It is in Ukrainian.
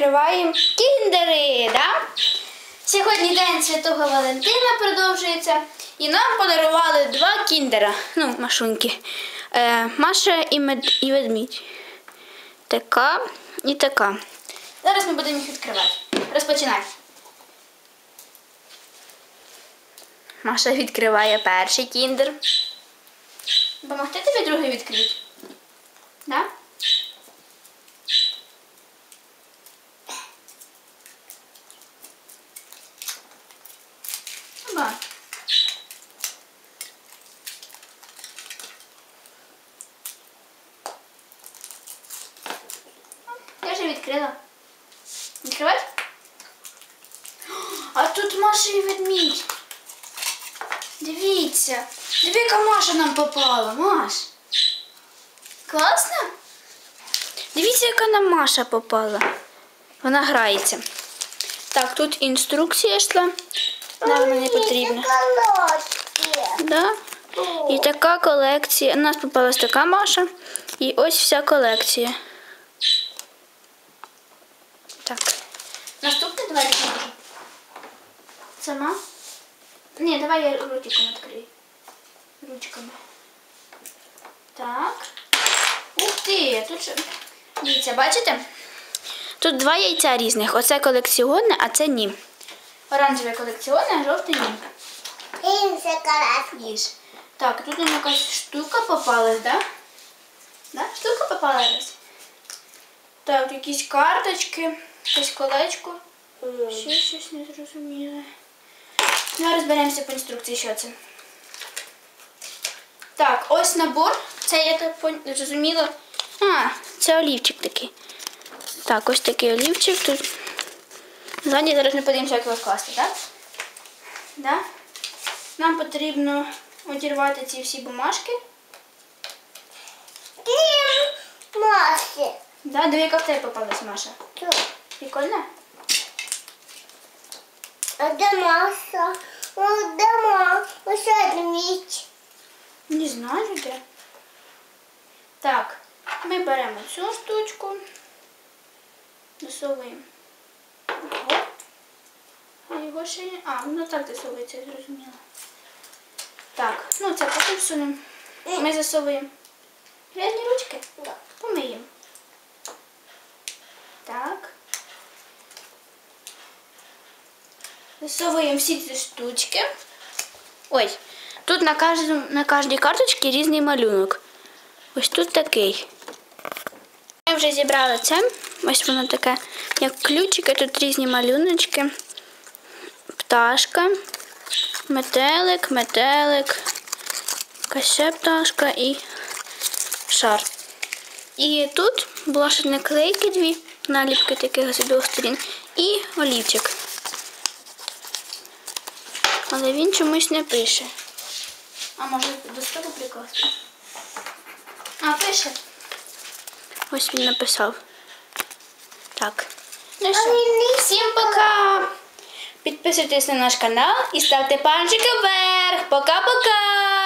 відкриваємо кіндери, да? Сьогодні День Святого Валентина продовжується. І нам подарували два кіндера. Ну, машуньки. Е, Маша і, мед... і ведмідь. Така і така. Зараз ми будемо їх відкривати. Розпочинай. Маша відкриває перший кіндер. Допомогти тобі другий відкрити? Да? Я вже А тут Маша і ведмідь. Дивіться. Яка Маша нам попала, Маш. Класно? Дивіться, яка нам Маша попала. Вона грається. Так, тут інструкція йшла. Вона не потрібна. Да. І така колекція. У нас попалась така Маша. І ось вся колекція. Так. Наступний давай покажу. Сама? Ні, давай я ротиком відкрию. Ручками. Так. Ух ти! Тут що? Дивіться, бачите? Тут два яйця різних. Оце колекціонне, а це ні. Оранжеве колекціонне, а жовте ні. Їж. Так, тут нам якась штука попалась, да? Да? Штука попалась. Так, якісь карточки, якесь колечко. Ще щось не зрозуміле. Ну, розберемося по інструкції, що це. Так, ось набор. Це я так зрозуміла. А, це олівчик такий. Так, ось такий олівчик тут. Ззаді зараз ми подивимося, як його вкласти, так? Да? Нам потрібно одірвати ці всі бумажки. Да, диви, яка в тебе попалась, Маша. Прикольно? Не знаю де. Так, ми беремо цю штучку, досовуємо. Його. Ще не... А, ну так досовується, я зрозуміла. Так, ну це потім всунемо. Ми засовуємо грязні ручки, помиємо. Так. Засовуємо всі ці штучки. Ой, тут на, кожному, на кожній карточці різний малюнок. Ось тут такий. Ми вже зібрали це. Ось воно таке, як ключики, тут різні малюночки. Пташка, метелик, метелик, ще пташка і шар. І тут була ще наклейки дві, наліпки таких з обох сторін, і олівчик. Але він чомусь не пише. А може до столу прикласти? А, пише. Ось він написав. Так. Ну що, всім пока! Підписуйтесь на наш канал і ставте пальчики вверх. Пока-пока!